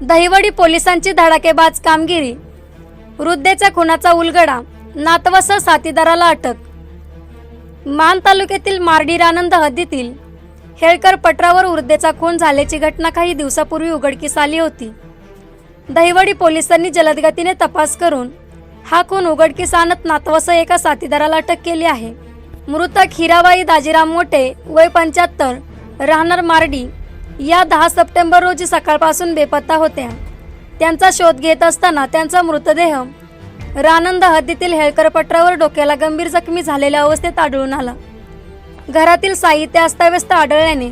दहिवडी पोलिसांची धडाकेबाज कामगिरी. वृद्धेच्या खुनाचा उलगडा. नातवासह साथीदाराला अटक. मान तालुक्यातील मार्डी रानंद हद्दीतील हेळकर पटरावर वृद्धेचा खून झाल्याची घटना काही दिवसापूर्वी उघडकीस आली होती. दहिवडी पोलिसांनी जलदगतीने तपास करून हा खून उघडकीस आणत नातवसह एका साथीदाराला अटक केली आहे. मृतक हिराबाई दाजीराम मोठे वय पंच्याहत्तर राहणार मार्डी या दहा सप्टेंबर रोजी सकाळपासून बेपत्ता होत्या. त्यांचा शोध घेत असताना त्यांचा मृतदेह रानंद हद्दीतील हेळकर पटरावर डोक्याला गंभीर जखमी झालेल्या अवस्थेत आढळून आला. घरातील साहित्य अस्ताव्यस्त आढळल्याने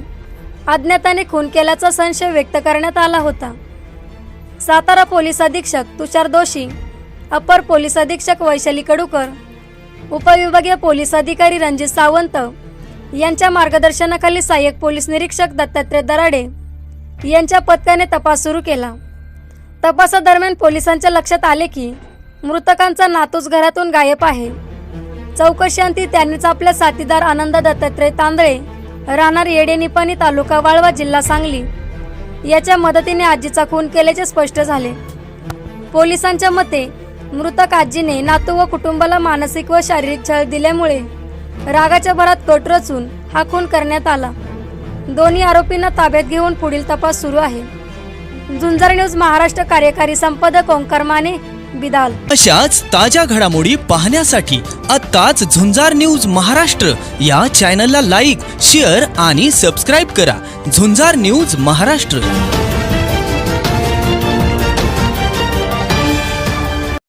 अज्ञाताने खून केल्याचा संशय व्यक्त करण्यात आला होता. सातारा पोलीस अधीक्षक तुषार दोशी अपर पोलीस अधीक्षक वैशाली कडूकर उपविभागीय पोलीस अधिकारी रणजित सावंत यांच्या मार्गदर्शनाखाली सहाय्यक पोलीस निरीक्षक दत्तात्रय दराडे यांच्या पथकाने तपास सुरू केला. तपासादरम्यान पोलिसांच्या लक्षात आले की मृतकांचा नातूच घरातून गायब आहे. चौकशांती त्यांनीच आपल्या साथीदार आनंद दत्तात्रय तांदळे राहणार येडे निपाणी तालुका वाळवा जिल्हा सांगली. याच्या मदतीने आजीचा खून केल्याचे स्पष्ट झाले. पोलिसांच्या मते मृतक आजीने नातू व कुटुंबाला मानसिक व शारीरिक छळ दिल्यामुळे रागाच्या भरात कट रचून हा खून करण्यात आला. दोन्ही आरोपींना ताब्यात घेऊन पुढील तपास सुरू आहे. झुंजार न्यूज महाराष्ट्र कार्यकारी संपादक ओंकार माने बिदाल. अशाच ताज्या घडामोडी पाहण्यासाठी आत्ताच झुंजार न्यूज महाराष्ट्र या चॅनलला लाईक शेअर आणि सबस्क्राईब करा. झुंजार न्यूज महाराष्ट्र.